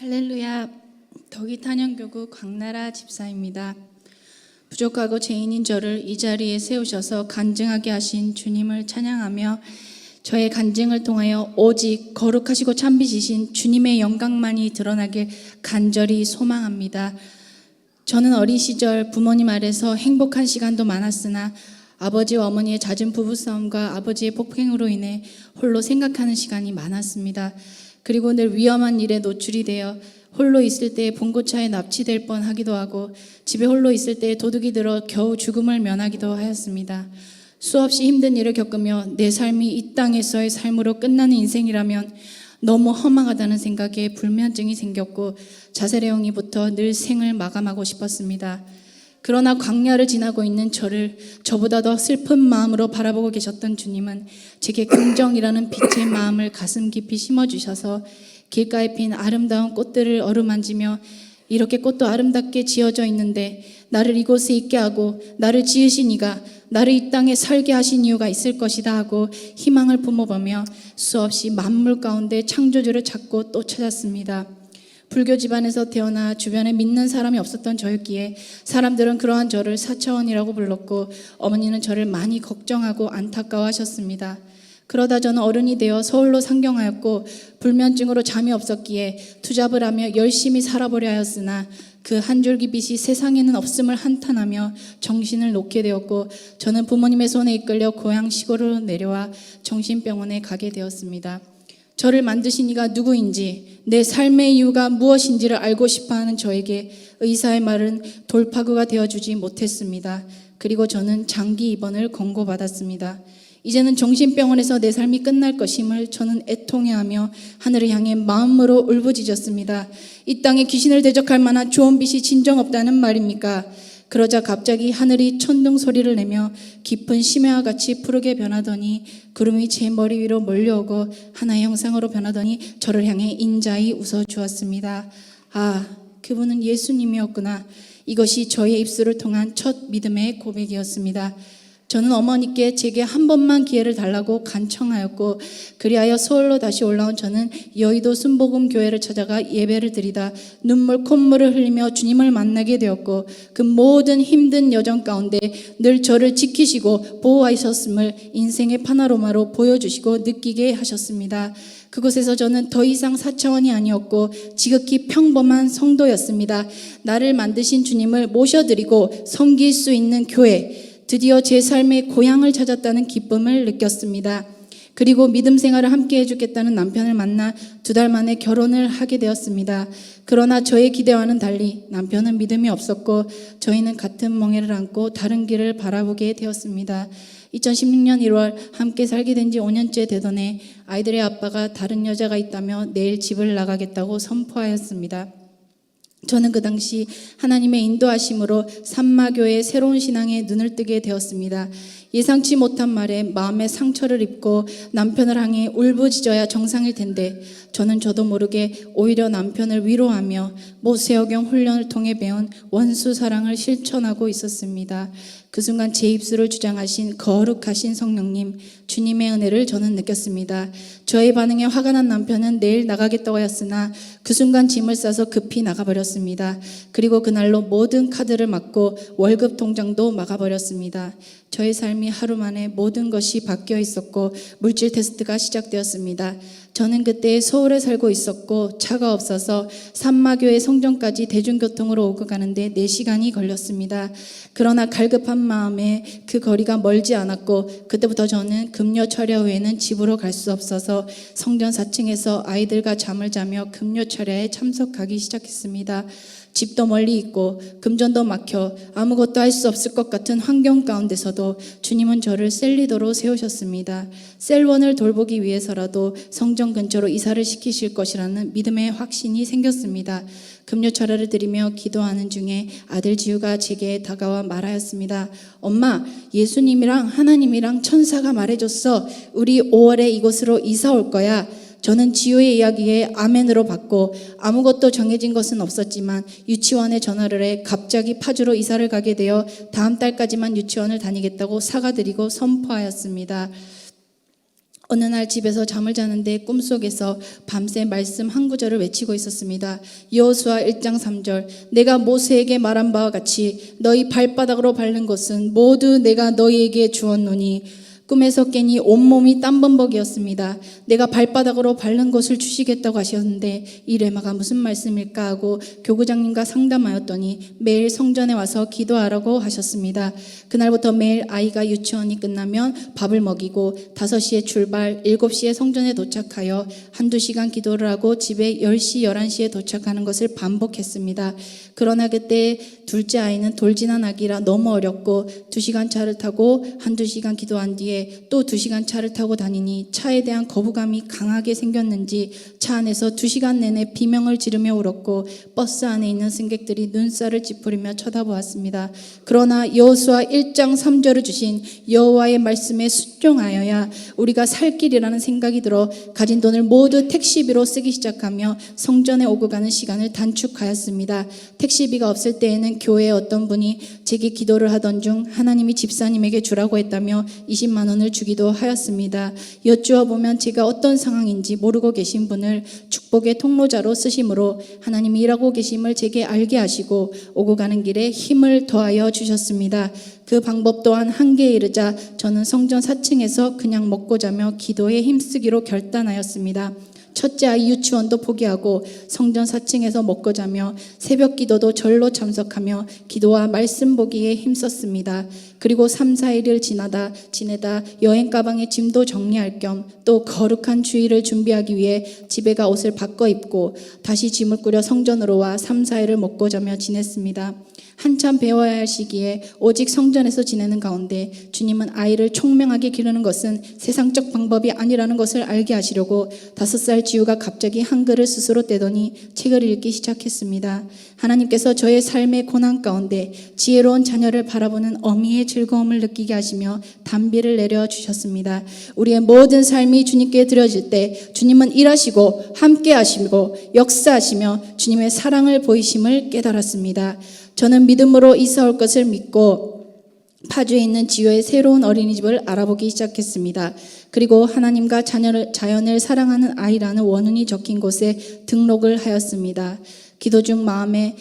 할렐루야. 덕이 탄영교구 광나라 집사입니다. 부족하고 죄인인 저를 이 자리에 세우셔서 간증하게 하신 주님을 찬양하며 저의 간증을 통하여 오직 거룩하시고 참비지신 주님의 영광만이 드러나길 간절히 소망합니다. 저는 어린 시절 부모님 아래서 행복한 시간도 많았으나 아버지와 어머니의 잦은 부부싸움과 아버지의 폭행으로 인해 홀로 생각하는 시간이 많았습니다. 그리고 늘 위험한 일에 노출이 되어 홀로 있을 때 봉고차에 납치될 뻔 하기도 하고 집에 홀로 있을 때 도둑이 들어 겨우 죽음을 면하기도 하였습니다. 수없이 힘든 일을 겪으며 내 삶이 이 땅에서의 삶으로 끝나는 인생이라면 너무 허망하다는 생각에 불면증이 생겼고 자세레옹이부터 늘 생을 마감하고 싶었습니다. 그러나 광야를 지나고 있는 저를 저보다 더 슬픈 마음으로 바라보고 계셨던 주님은 제게 긍정이라는 빛의 마음을 가슴 깊이 심어주셔서 길가에 핀 아름다운 꽃들을 어루만지며 이렇게 꽃도 아름답게 지어져 있는데 나를 이곳에 있게 하고 나를 지으신 이가 나를 이 땅에 살게 하신 이유가 있을 것이다 하고 희망을 품어보며 수없이 만물 가운데 창조주를 찾고 또 찾았습니다. 불교 집안에서 태어나 주변에 믿는 사람이 없었던 저였기에 사람들은 그러한 저를 사차원이라고 불렀고 어머니는 저를 많이 걱정하고 안타까워하셨습니다. 그러다 저는 어른이 되어 서울로 상경하였고 불면증으로 잠이 없었기에 투잡을 하며 열심히 살아보려 하였으나 그 한 줄기 빛이 세상에는 없음을 한탄하며 정신을 놓게 되었고 저는 부모님의 손에 이끌려 고향 시골로 내려와 정신병원에 가게 되었습니다. 저를 만드신 이가 누구인지 내 삶의 이유가 무엇인지를 알고 싶어 하는 저에게 의사의 말은 돌파구가 되어주지 못했습니다. 그리고 저는 장기 입원을 권고받았습니다. 이제는 정신병원에서 내 삶이 끝날 것임을 저는 애통해하며 하늘을 향해 마음으로 울부짖었습니다. 이 땅에 귀신을 대적할 만한 좋은 빛이 진정 없다는 말입니까? 그러자 갑자기 하늘이 천둥 소리를 내며 깊은 심해와 같이 푸르게 변하더니 구름이 제 머리 위로 몰려오고 하나의 형상으로 변하더니 저를 향해 인자히 웃어 주었습니다. 아, 그분은 예수님이었구나. 이것이 저의 입술을 통한 첫 믿음의 고백이었습니다. 저는 어머니께 제게 한 번만 기회를 달라고 간청하였고 그리하여 서울로 다시 올라온 저는 여의도 순복음 교회를 찾아가 예배를 드리다 눈물 콧물을 흘리며 주님을 만나게 되었고 그 모든 힘든 여정 가운데 늘 저를 지키시고 보호하셨음을 인생의 파나로마로 보여주시고 느끼게 하셨습니다. 그곳에서 저는 더 이상 사차원이 아니었고 지극히 평범한 성도였습니다. 나를 만드신 주님을 모셔드리고 섬길 수 있는 교회 드디어 제 삶의 고향을 찾았다는 기쁨을 느꼈습니다. 그리고 믿음 생활을 함께 해주겠다는 남편을 만나 두 달 만에 결혼을 하게 되었습니다. 그러나 저의 기대와는 달리 남편은 믿음이 없었고 저희는 같은 멍에를 안고 다른 길을 바라보게 되었습니다. 2016년 1월 함께 살게 된 지 5년째 되던 해 아이들의 아빠가 다른 여자가 있다며 내일 집을 나가겠다고 선포하였습니다. 저는 그 당시 하나님의 인도하심으로 산마교의 새로운 신앙에 눈을 뜨게 되었습니다. 예상치 못한 말에 마음의 상처를 입고 남편을 향해 울부짖어야 정상일 텐데 저는 저도 모르게 오히려 남편을 위로하며 모세어경 훈련을 통해 배운 원수 사랑을 실천하고 있었습니다. 그 순간 제 입술을 주장하신 거룩하신 성령님 주님의 은혜를 저는 느꼈습니다. 저의 반응에 화가 난 남편은 내일 나가겠다고 하였으나 그 순간 짐을 싸서 급히 나가버렸습니다. 그리고 그날로 모든 카드를 막고 월급 통장도 막아버렸습니다. 저의 삶이 하루 만에 모든 것이 바뀌어 있었고 물질 테스트가 시작되었습니다. 저는 그때 서울에 살고 있었고 차가 없어서 산마교의 성전까지 대중교통으로 오고 가는데 4시간이 걸렸습니다. 그러나 갈급한 마음에 그 거리가 멀지 않았고 그때부터 저는 금요 철야 후에는 집으로 갈 수 없어서 성전 4층에서 아이들과 잠을 자며 금요 철야에 참석하기 시작했습니다. 집도 멀리 있고 금전도 막혀 아무것도 할 수 없을 것 같은 환경 가운데서도 주님은 저를 셀리더로 세우셨습니다. 셀원을 돌보기 위해서라도 성전 근처로 이사를 시키실 것이라는 믿음의 확신이 생겼습니다. 금요 철야를 드리며 기도하는 중에 아들 지우가 제게 다가와 말하였습니다. 엄마, 예수님이랑 하나님이랑 천사가 말해줬어. 우리 5월에 이곳으로 이사 올 거야. 저는 지우의 이야기에 아멘으로 받고 아무것도 정해진 것은 없었지만 유치원에 전화를 해 갑자기 파주로 이사를 가게 되어 다음 달까지만 유치원을 다니겠다고 사과드리고 선포하였습니다. 어느 날 집에서 잠을 자는데 꿈속에서 밤새 말씀 한 구절을 외치고 있었습니다. 여호수아 1장 3절 내가 모세에게 말한 바와 같이 너희 발바닥으로 밟는 것은 모두 내가 너희에게 주었노니 꿈에서 깨니 온몸이 땀범벅이었습니다. 내가 발바닥으로 밟는 것을 주시겠다고 하셨는데 이 레마가 무슨 말씀일까 하고 교구장님과 상담하였더니 매일 성전에 와서 기도하라고 하셨습니다. 그날부터 매일 아이가 유치원이 끝나면 밥을 먹이고 5시에 출발, 7시에 성전에 도착하여 한두 시간 기도를 하고 집에 10시, 11시에 도착하는 것을 반복했습니다. 그러나 그때 둘째 아이는 돌진한 아기라 너무 어렵고 2시간 차를 타고 한두 시간 기도한 뒤에 또 2시간 차를 타고 다니니 차에 대한 거부감이 강하게 생겼는지 차 안에서 2시간 내내 비명을 지르며 울었고 버스 안에 있는 승객들이 눈살을 찌푸리며 쳐다보았습니다. 그러나 여호수아 1장 3절을 주신 여호와의 말씀에 순종하여야 우리가 살 길이라는 생각이 들어 가진 돈을 모두 택시비로 쓰기 시작하며 성전에 오고 가는 시간을 단축하였습니다. 택시비가 없을 때에는 교회에 어떤 분이 제게 기도를 하던 중 하나님이 집사님에게 주라고 했다며 20만 원을 주기도 하였습니다. 여쭈어 보면 제가 어떤 상황인지 모르고 계신 분을 축복의 통로자로 쓰심으로 하나님이 일하고 계심을 제게 알게 하시고 오고 가는 길에 힘을 더하여 주셨습니다. 그 방법 또한 한계에 이르자 저는 성전 4층에서 그냥 먹고 자며 기도에 힘쓰기로 결단하였습니다. 첫째 아이 유치원도 포기하고 성전 4층에서 먹고 자며 새벽 기도도 절로 참석하며 기도와 말씀 보기에 힘썼습니다. 그리고 3, 4일을 지나다 지내다 여행 가방에 짐도 정리할 겸 또 거룩한 주일을 준비하기 위해 집에 가 옷을 바꿔 입고 다시 짐을 꾸려 성전으로 와 3, 4일을 먹고 자며 지냈습니다. 한참 배워야 할 시기에 오직 성전에서 지내는 가운데 주님은 아이를 총명하게 기르는 것은 세상적 방법이 아니라는 것을 알게 하시려고 다섯 살 지우가 갑자기 한글을 스스로 떼더니 책을 읽기 시작했습니다. 하나님께서 저의 삶의 고난 가운데 지혜로운 자녀를 바라보는 어미의 즐거움을 느끼게 하시며 단비를 내려 주셨습니다. 우리의 모든 삶이 주님께 드려질 때 주님은 일하시고 함께 하시고 역사하시며 주님의 사랑을 보이심을 깨달았습니다. 저는 믿음으로 이사 올 것을 믿고 파주에 있는 지효의 새로운 어린이집을 알아보기 시작했습니다. 그리고 하나님과 자녀를, 자연을 사랑하는 아이라는 원문이 적힌 곳에 등록을 하였습니다. 기도 중 마음에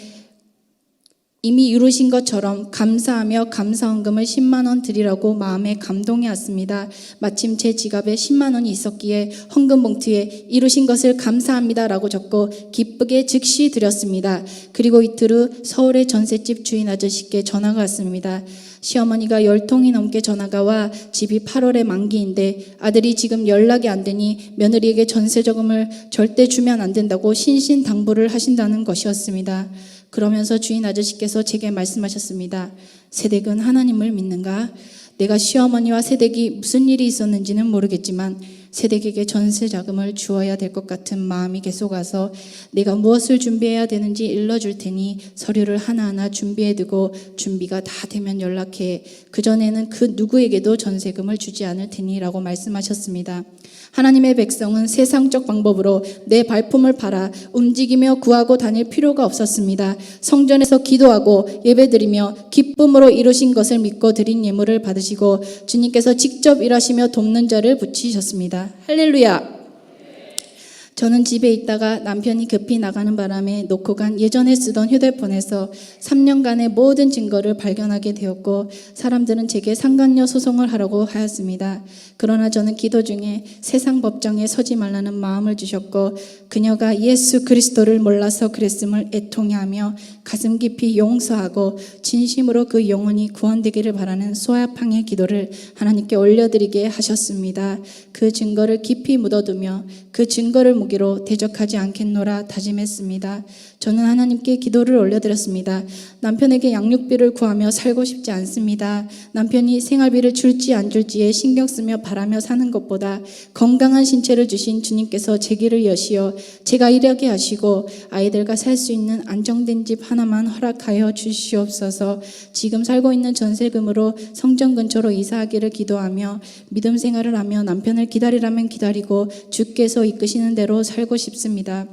이미 이루신 것처럼 감사하며 감사헌금을 10만 원 드리라고 마음에 감동이 왔습니다. 마침 제 지갑에 10만 원이 있었기에 헌금 봉투에 이루신 것을 감사합니다라고 적고 기쁘게 즉시 드렸습니다. 그리고 이틀 후 서울의 전셋집 주인 아저씨께 전화가 왔습니다. 시어머니가 열 통이 넘게 전화가 와 집이 8월에 만기인데 아들이 지금 연락이 안 되니 며느리에게 전세저금을 절대 주면 안 된다고 신신당부를 하신다는 것이었습니다. 그러면서 주인 아저씨께서 제게 말씀하셨습니다. 세댁은 하나님을 믿는가? 내가 시어머니와 세댁이 무슨 일이 있었는지는 모르겠지만 세댁에게 전세 자금을 주어야 될 것 같은 마음이 계속 와서 내가 무엇을 준비해야 되는지 일러줄 테니 서류를 하나하나 준비해 두고 준비가 다 되면 연락해. 그전에는 그 누구에게도 전세금을 주지 않을 테니 라고 말씀하셨습니다. 하나님의 백성은 세상적 방법으로 내 발품을 팔아 움직이며 구하고 다닐 필요가 없었습니다. 성전에서 기도하고 예배드리며 기쁨으로 이루신 것을 믿고 드린 예물을 받으시고 주님께서 직접 일하시며 돕는 자를 붙이셨습니다. 할렐루야. 저는 집에 있다가 남편이 급히 나가는 바람에 놓고 간 예전에 쓰던 휴대폰에서 3년간의 모든 증거를 발견하게 되었고 사람들은 제게 상간녀 소송을 하라고 하였습니다. 그러나 저는 기도 중에 세상 법정에 서지 말라는 마음을 주셨고 그녀가 예수 그리스도를 몰라서 그랬음을 애통해하며 가슴 깊이 용서하고 진심으로 그 영혼이 구원되기를 바라는 소아팡의 기도를 하나님께 올려드리게 하셨습니다. 그 증거를 깊이 묻어두며 그 증거를 무기로 대적하지 않겠노라 다짐했습니다. 저는 하나님께 기도를 올려드렸습니다. 남편에게 양육비를 구하며 살고 싶지 않습니다. 남편이 생활비를 줄지 안 줄지에 신경 쓰며 바라며 사는 것보다 건강한 신체를 주신 주님께서 제 길을 여시어 제가 일하게 하시고 아이들과 살 수 있는 안정된 집 하나만 허락하여 주시옵소서 지금 살고 있는 전세금으로 성전 근처로 이사하기를 기도하며 믿음 생활을 하며 남편을 기다리라면 기다리고 주께서 이끄시는 대로 살고 싶습니다.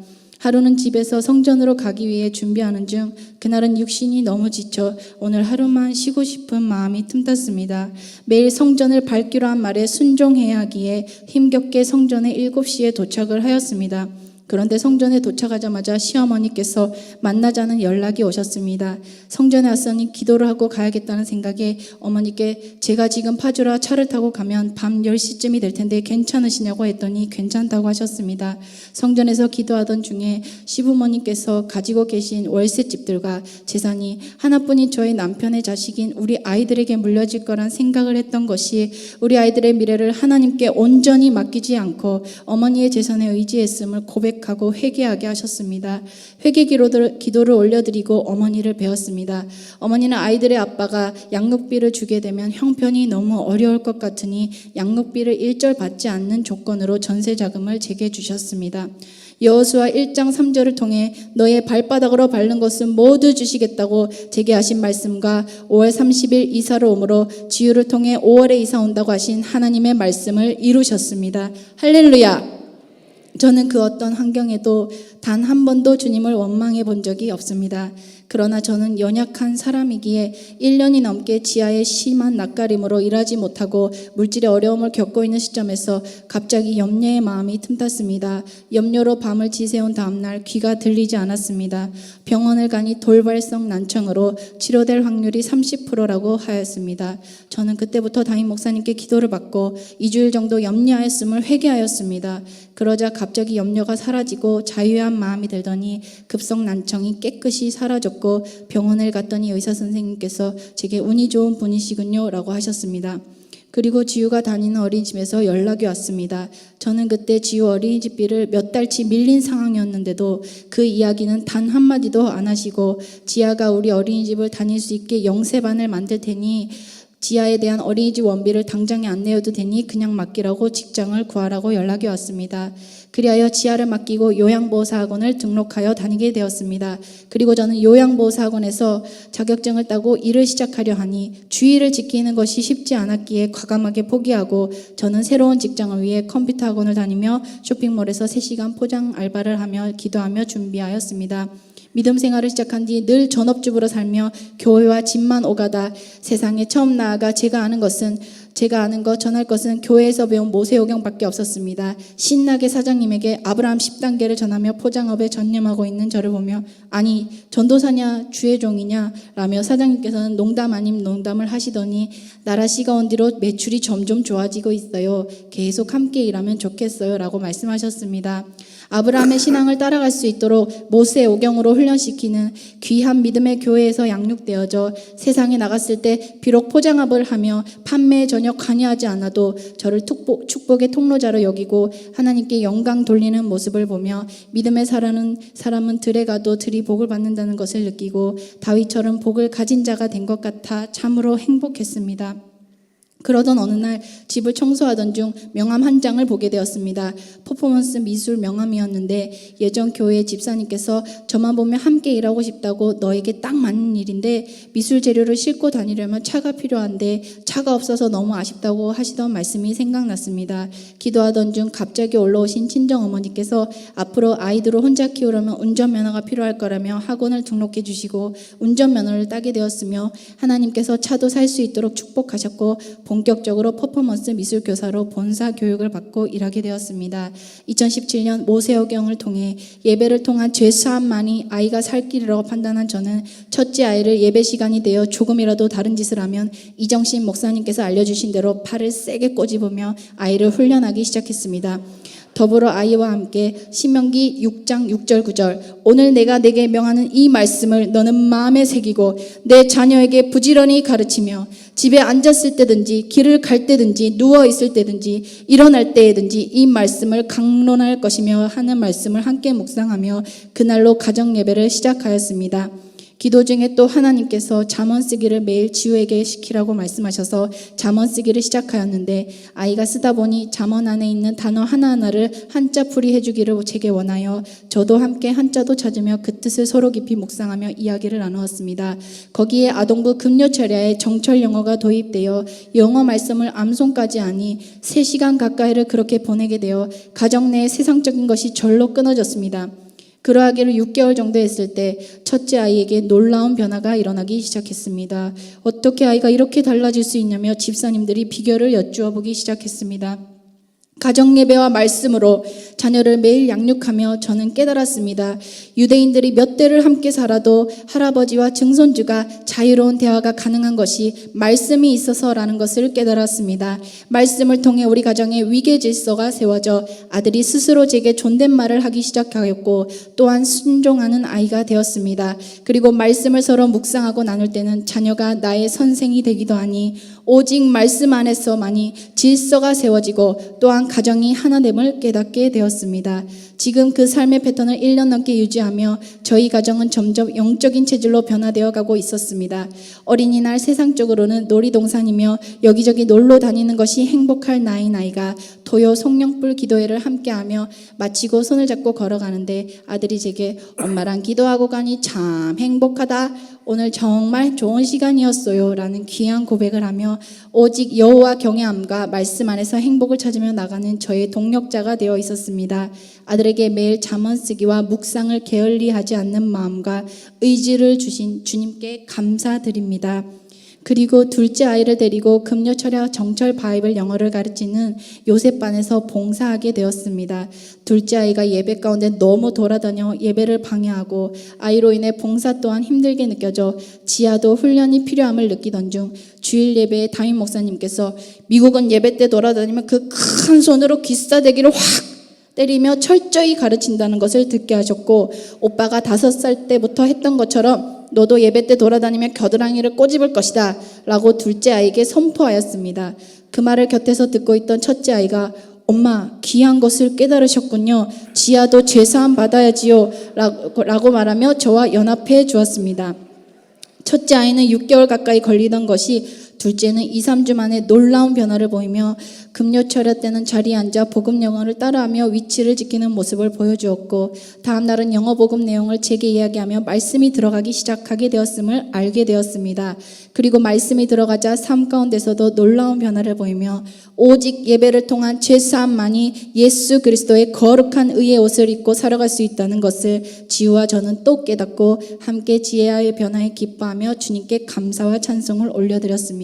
하루는 집에서 성전으로 가기 위해 준비하는 중 그날은 육신이 너무 지쳐 오늘 하루만 쉬고 싶은 마음이 틈탔습니다. 매일 성전을 밟기로 한 말에 순종해야 하기에 힘겹게 성전에 7시에 도착을 하였습니다. 그런데 성전에 도착하자마자 시어머니께서 만나자는 연락이 오셨습니다. 성전에 왔으니 기도를 하고 가야겠다는 생각에 어머니께 제가 지금 파주라 차를 타고 가면 밤 10시쯤이 될 텐데 괜찮으시냐고 했더니 괜찮다고 하셨습니다. 성전에서 기도하던 중에 시부모님께서 가지고 계신 월세집들과 재산이 하나뿐인 저의 남편의 자식인 우리 아이들에게 물려질 거란 생각을 했던 것이 우리 아이들의 미래를 하나님께 온전히 맡기지 않고 어머니의 재산에 의지했음을 고백 하고 회개하게 하셨습니다. 회개 기도를, 기도를 올려드리고 어머니를 배웠습니다. 어머니는 아이들의 아빠가 양육비를 주게 되면 형편이 너무 어려울 것 같으니 양육비를 일절 받지 않는 조건으로 전세 자금을 제게 주셨습니다. 여호수아 1장 3절을 통해 너의 발바닥으로 밟는 것은 모두 주시겠다고 제게 하신 말씀과 5월 30일 이사를 오므로 지유를 통해 5월에 이사 온다고 하신 하나님의 말씀을 이루셨습니다. 할렐루야. 저는 그 어떤 환경에도 단 한 번도 주님을 원망해 본 적이 없습니다. 그러나 저는 연약한 사람이기에 1년이 넘게 지하의 심한 낯가림으로 일하지 못하고 물질의 어려움을 겪고 있는 시점에서 갑자기 염려의 마음이 틈탔습니다. 염려로 밤을 지새운 다음날 귀가 들리지 않았습니다. 병원을 가니 돌발성 난청으로 치료될 확률이 30%라고 하였습니다. 저는 그때부터 담임 목사님께 기도를 받고 2주일 정도 염려하였음을 회개하였습니다. 그러자 갑자기 염려가 사라지고 자유 한 마음이 들더니 급성 난청이 깨끗이 사라졌고 병원을 갔더니 의사 선생님께서 제게 운이 좋은 분이시군요라고 하셨습니다. 그리고 지우가 다니는 어린이집에서 연락이 왔습니다. 저는 그때 지우 어린이집비를 몇 달치 밀린 상황이었는데도 그 이야기는 단 한마디도 안 하시고 지아가 우리 어린이집을 다닐 수 있게 영세반을 만들 테니 지하에 대한 어린이집 원비를 당장에 안 내어도 되니 그냥 맡기라고 직장을 구하라고 연락이 왔습니다. 그리하여 지하를 맡기고 요양보호사학원을 등록하여 다니게 되었습니다. 그리고 저는 요양보호사학원에서 자격증을 따고 일을 시작하려 하니 주의를 지키는 것이 쉽지 않았기에 과감하게 포기하고 저는 새로운 직장을 위해 컴퓨터 학원을 다니며 쇼핑몰에서 3시간 포장 알바를 하며 기도하며 준비하였습니다. 믿음 생활을 시작한 뒤 늘 전업주부로 살며 교회와 집만 오가다 세상에 처음 나아가 제가 아는 것은 제가 아는 것 전할 것은 교회에서 배운 모세오경밖에 없었습니다. 신나게 사장님에게 아브라함 10단계를 전하며 포장업에 전념하고 있는 저를 보며 아니 전도사냐 주의 종이냐 라며 사장님께서는 농담 아님 농담을 하시더니 나라 씨가 온 뒤로 매출이 점점 좋아지고 있어요. 계속 함께 일하면 좋겠어요 라고 말씀하셨습니다. 아브라함의 신앙을 따라갈 수 있도록 모세 오경으로 훈련시키는 귀한 믿음의 교회에서 양육되어져 세상에 나갔을 때 비록 포장업을 하며 판매에 전혀 관여하지 않아도 저를 축복, 축복의 통로자로 여기고 하나님께 영광 돌리는 모습을 보며 믿음의 사람은, 사람은 들에 가도 들이 복을 받는다는 것을 느끼고 다윗처럼 복을 가진 자가 된 것 같아 참으로 행복했습니다. 그러던 어느 날 집을 청소하던 중 명함 한 장을 보게 되었습니다. 퍼포먼스 미술 명함이었는데 예전 교회 집사님께서 저만 보면 함께 일하고 싶다고 너에게 딱 맞는 일인데 미술 재료를 싣고 다니려면 차가 필요한데 차가 없어서 너무 아쉽다고 하시던 말씀이 생각났습니다. 기도하던 중 갑자기 올라오신 친정 어머니께서 앞으로 아이들을 혼자 키우려면 운전면허가 필요할 거라며 학원을 등록해 주시고 운전면허를 따게 되었으며 하나님께서 차도 살 수 있도록 축복하셨고 본격적으로 퍼포먼스 미술 교사로 본사 교육을 받고 일하게 되었습니다. 2017년 모세오경을 통해 예배를 통한 죄 사함만이 아이가 살 길이라고 판단한 저는 첫째 아이를 예배 시간이 되어 조금이라도 다른 짓을 하면 이정신 목사님께서 알려주신 대로 팔을 세게 꼬집으며 아이를 훈련하기 시작했습니다. 더불어 아이와 함께 신명기 6장 6절 9절 오늘 내가 내게 명하는 이 말씀을 너는 마음에 새기고 내 자녀에게 부지런히 가르치며 집에 앉았을 때든지 길을 갈 때든지 누워 있을 때든지 일어날 때든지 이 말씀을 강론할 것이며 하는 말씀을 함께 묵상하며 그날로 가정 예배를 시작하였습니다. 기도 중에 또 하나님께서 잠언 쓰기를 매일 지우에게 시키라고 말씀하셔서 잠언 쓰기를 시작하였는데 아이가 쓰다 보니 잠언 안에 있는 단어 하나하나를 한자 풀이 해주기를 제게 원하여 저도 함께 한자도 찾으며 그 뜻을 서로 깊이 묵상하며 이야기를 나누었습니다. 거기에 아동부 금요 철야에 정철 영어가 도입되어 영어 말씀을 암송까지 하니 3시간 가까이를 그렇게 보내게 되어 가정 내 세상적인 것이 절로 끊어졌습니다. 그러하기를 6개월 정도 했을 때 첫째 아이에게 놀라운 변화가 일어나기 시작했습니다. 어떻게 아이가 이렇게 달라질 수 있냐며 집사님들이 비결을 여쭈어 보기 시작했습니다. 가정 예배와 말씀으로 자녀를 매일 양육하며 저는 깨달았습니다. 유대인들이 몇 대를 함께 살아도 할아버지와 증손주가 자유로운 대화가 가능한 것이 말씀이 있어서라는 것을 깨달았습니다. 말씀을 통해 우리 가정에 위계 질서가 세워져 아들이 스스로 제게 존댓말을 하기 시작하였고 또한 순종하는 아이가 되었습니다. 그리고 말씀을 서로 묵상하고 나눌 때는 자녀가 나의 선생이 되기도 하니 오직 말씀 안에서만이 질서가 세워지고 또한 가정이 하나됨을 깨닫게 되었습니다. 지금 그 삶의 패턴을 1년 넘게 유지하며 저희 가정은 점점 영적인 체질로 변화되어 가고 있었습니다. 어린이날 세상적으로는 놀이동산이며 여기저기 놀러 다니는 것이 행복할 나이 나이가 도요 송영불 기도회를 함께하며 마치고 손을 잡고 걸어가는데 아들이 제게 엄마랑 기도하고 가니 참 행복하다. 오늘 정말 좋은 시간이었어요. 라는 귀한 고백을 하며 오직 여호와 경외함과 말씀 안에서 행복을 찾으며 나가는 저의 동력자가 되어 있었습니다. 아들에게 매일 잠언 쓰기와 묵상을 게을리하지 않는 마음과 의지를 주신 주님께 감사드립니다. 그리고 둘째 아이를 데리고 금요 철야 정철 바이블 영어를 가르치는 요셉반에서 봉사하게 되었습니다. 둘째 아이가 예배 가운데 너무 돌아다녀 예배를 방해하고 아이로 인해 봉사 또한 힘들게 느껴져 지하도 훈련이 필요함을 느끼던 중 주일 예배에 담임 목사님께서 미국은 예배 때 돌아다니면 그 큰 손으로 귀싸대기를 확 때리며 철저히 가르친다는 것을 듣게 하셨고 오빠가 다섯 살 때부터 했던 것처럼 너도 예배 때 돌아다니며 겨드랑이를 꼬집을 것이다 라고 둘째 아이에게 선포하였습니다. 그 말을 곁에서 듣고 있던 첫째 아이가 엄마 귀한 것을 깨달으셨군요. 지하도 죄사함 받아야지요 라고, 라고 말하며 저와 연합해 주었습니다. 첫째 아이는 6개월 가까이 걸리던 것이 둘째는 2, 3주 만에 놀라운 변화를 보이며 금요철야 때는 자리에 앉아 복음 영어를 따라하며 위치를 지키는 모습을 보여주었고 다음 날은 영어 복음 내용을 제게 이야기하며 말씀이 들어가기 시작하게 되었음을 알게 되었습니다. 그리고 말씀이 들어가자 삶 가운데서도 놀라운 변화를 보이며 오직 예배를 통한 죄사함만이 예수 그리스도의 거룩한 의의 옷을 입고 살아갈 수 있다는 것을 지우와 저는 또 깨닫고 함께 지혜와의 변화에 기뻐하며 주님께 감사와 찬송을 올려드렸습니다.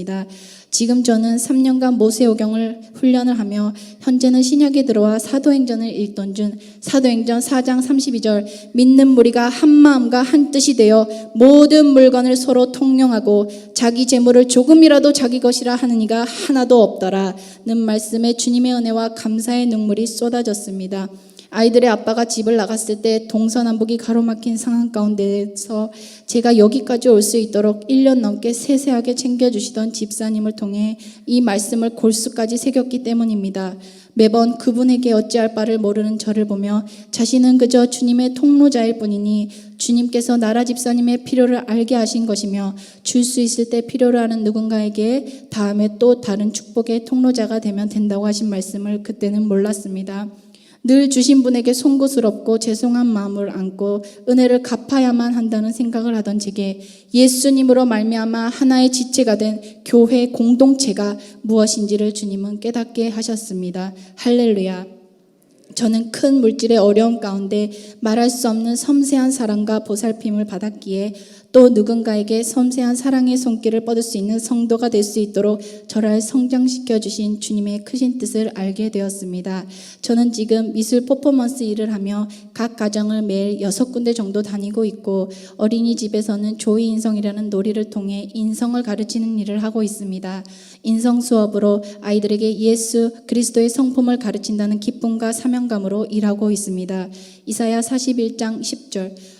지금 저는 3년간 모세오경을 훈련을 하며 현재는 신약에 들어와 사도행전을 읽던 중 사도행전 4장 32절 믿는 무리가 한 마음과 한 뜻이 되어 모든 물건을 서로 통용하고 자기 재물을 조금이라도 자기 것이라 하는 이가 하나도 없더라는 말씀에 주님의 은혜와 감사의 눈물이 쏟아졌습니다. 아이들의 아빠가 집을 나갔을 때 동서남북이 가로막힌 상황 가운데서 제가 여기까지 올 수 있도록 1년 넘게 세세하게 챙겨주시던 집사님을 통해 이 말씀을 골수까지 새겼기 때문입니다. 매번 그분에게 어찌할 바를 모르는 저를 보며 자신은 그저 주님의 통로자일 뿐이니 주님께서 나라 집사님의 필요를 알게 하신 것이며 줄 수 있을 때 필요로 하는 누군가에게 다음에 또 다른 축복의 통로자가 되면 된다고 하신 말씀을 그때는 몰랐습니다. 늘 주신 분에게 송구스럽고 죄송한 마음을 안고 은혜를 갚아야만 한다는 생각을 하던 제게 예수님으로 말미암아 하나의 지체가 된 교회 공동체가 무엇인지를 주님은 깨닫게 하셨습니다. 할렐루야. 저는 큰 물질의 어려움 가운데 말할 수 없는 섬세한 사랑과 보살핌을 받았기에 또 누군가에게 섬세한 사랑의 손길을 뻗을 수 있는 성도가 될 수 있도록 저를 성장시켜 주신 주님의 크신 뜻을 알게 되었습니다. 저는 지금 미술 퍼포먼스 일을 하며 각 가정을 매일 여섯 군데 정도 다니고 있고 어린이집에서는 조이 인성이라는 놀이를 통해 인성을 가르치는 일을 하고 있습니다. 인성 수업으로 아이들에게 예수 그리스도의 성품을 가르친다는 기쁨과 사명감으로 일하고 있습니다. 이사야 41장 10절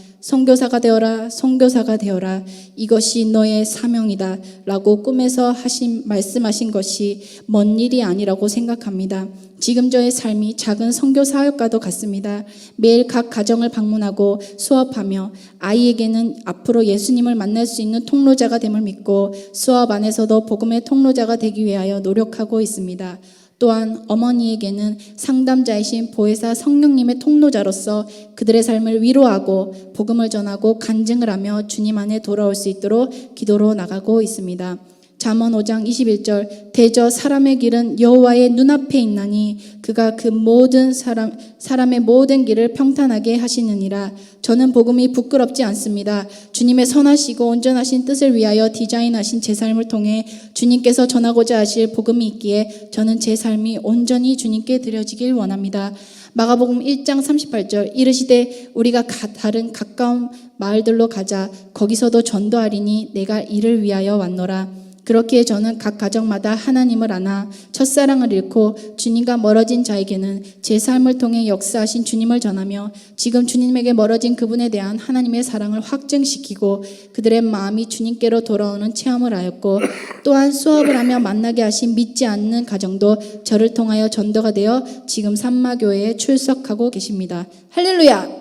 선교사가 되어라 선교사가 되어라 이것이 너의 사명이다 라고 꿈에서 하신 말씀하신 것이 먼 일이 아니라고 생각합니다. 지금 저의 삶이 작은 선교 사역과도 같습니다. 매일 각 가정을 방문하고 수업하며 아이에게는 앞으로 예수님을 만날 수 있는 통로자가 됨을 믿고 수업 안에서도 복음의 통로자가 되기 위하여 노력하고 있습니다. 또한 어머니에게는 상담자이신 보혜사 성령님의 통로자로서 그들의 삶을 위로하고 복음을 전하고 간증을 하며 주님 안에 돌아올 수 있도록 기도로 나가고 있습니다. 잠언 5장 21절 대저 사람의 길은 여호와의 눈앞에 있나니 그가 그 모든 사람 사람의 모든 길을 평탄하게 하시느니라 저는 복음이 부끄럽지 않습니다. 주님의 선하시고 온전하신 뜻을 위하여 디자인하신 제 삶을 통해 주님께서 전하고자 하실 복음이 있기에 저는 제 삶이 온전히 주님께 드려지길 원합니다. 마가복음 1장 38절 이르시되 우리가 가- 다른 가까운 마을들로 가자 거기서도 전도하리니 내가 이를 위하여 왔노라. 그렇기에 저는 각 가정마다 하나님을 안아 첫사랑을 잃고 주님과 멀어진 자에게는 제 삶을 통해 역사하신 주님을 전하며 지금 주님에게 멀어진 그분에 대한 하나님의 사랑을 확증시키고 그들의 마음이 주님께로 돌아오는 체험을 하였고 또한 수업을 하며 만나게 하신 믿지 않는 가정도 저를 통하여 전도가 되어 지금 산마교회에 출석하고 계십니다. 할렐루야!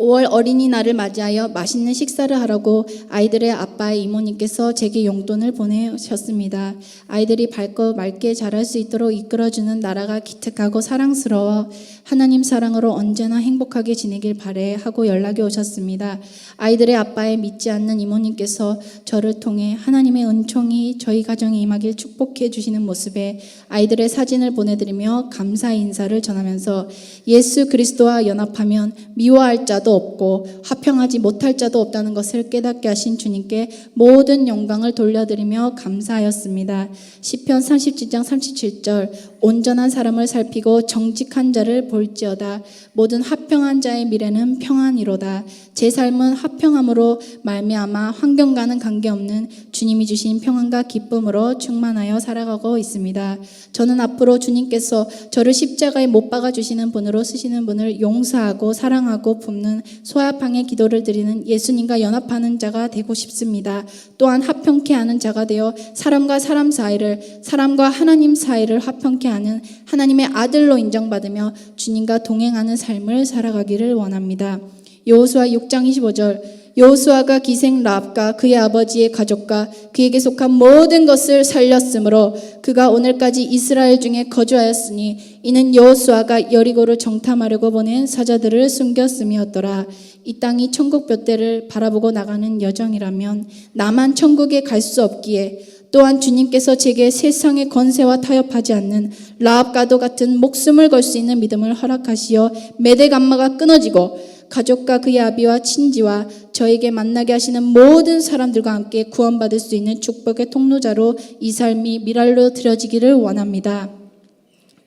5월 어린이날을 맞이하여 맛있는 식사를 하라고 아이들의 아빠의 이모님께서 제게 용돈을 보내셨습니다. 아이들이 밝고 맑게 자랄 수 있도록 이끌어주는 나라가 기특하고 사랑스러워 하나님 사랑으로 언제나 행복하게 지내길 바래 하고 연락이 오셨습니다. 아이들의 아빠의 믿지 않는 이모님께서 저를 통해 하나님의 은총이 저희 가정에 임하길 축복해 주시는 모습에 아이들의 사진을 보내드리며 감사 인사를 전하면서 예수 그리스도와 연합하면 미워할 자도 없고 화평하지 못할 자도 없다는 것을 깨닫게 하신 주님께 모든 영광을 돌려드리며 감사하였습니다. 시편 37장 37절 온전한 사람을 살피고 정직한 자를 볼지어다 모든 화평한 자의 미래는 평안이로다 제 삶은 화평함으로 말미암아 환경과는 관계없는 주님이 주신 평안과 기쁨으로 충만하여 살아가고 있습니다. 저는 앞으로 주님께서 저를 십자가에 못 박아 주시는 분으로 쓰시는 분을 용서하고 사랑하고 붓는 소아팡의 기도를 드리는 예수님과 연합하는 자가 되고 싶습니다. 또한 화평케 하는 자가 되어 사람과 사람 사이를 사람과 하나님 사이를 화평케 하는 하나님의 아들로 인정받으며 주님과 동행하는 삶을 살아가기를 원합니다. 여호수아 6장 25절 여호수아가 기생 랍과 그의 아버지의 가족과 그에게 속한 모든 것을 살렸으므로 그가 오늘까지 이스라엘 중에 거주하였으니 이는 여호수아가 여리고를 정탐하려고 보낸 사자들을 숨겼음이었더라 이 땅이 천국 볕대를 바라보고 나가는 여정이라면 나만 천국에 갈 수 없기에 또한 주님께서 제게 세상의 권세와 타협하지 않는 라합과도 같은 목숨을 걸 수 있는 믿음을 허락하시어 메대 감마가 끊어지고 가족과 그의 아비와 친지와 저에게 만나게 하시는 모든 사람들과 함께 구원받을 수 있는 축복의 통로자로 이 삶이 미랄로 드려지기를 원합니다.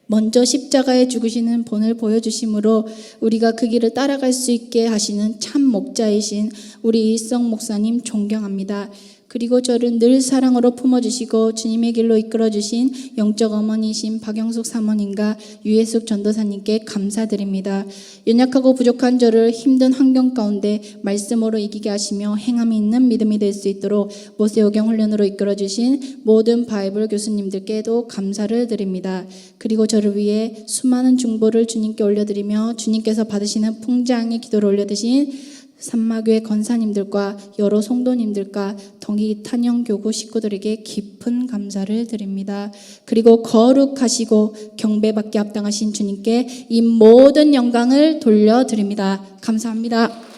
먼저 십자가에 죽으시는 본을 보여주심으로 우리가 그 길을 따라갈 수 있게 하시는 참 목자이신 우리 일성 목사님 존경합니다. 그리고 저를 늘 사랑으로 품어주시고 주님의 길로 이끌어주신 영적 어머니이신 박영숙 사모님과 유혜숙 전도사님께 감사드립니다. 연약하고 부족한 저를 힘든 환경 가운데 말씀으로 이기게 하시며 행함이 있는 믿음이 될 수 있도록 모세오경 훈련으로 이끌어주신 모든 바이블 교수님들께도 감사를 드립니다. 그리고 저를 위해 수많은 중보를 주님께 올려드리며 주님께서 받으시는 풍장의 기도를 올려드신 산마교회 권사님들과 여러 성도님들과 동희 탄영교구 식구들에게 깊은 감사를 드립니다. 그리고 거룩하시고 경배받게 합당하신 주님께 이 모든 영광을 돌려드립니다. 감사합니다.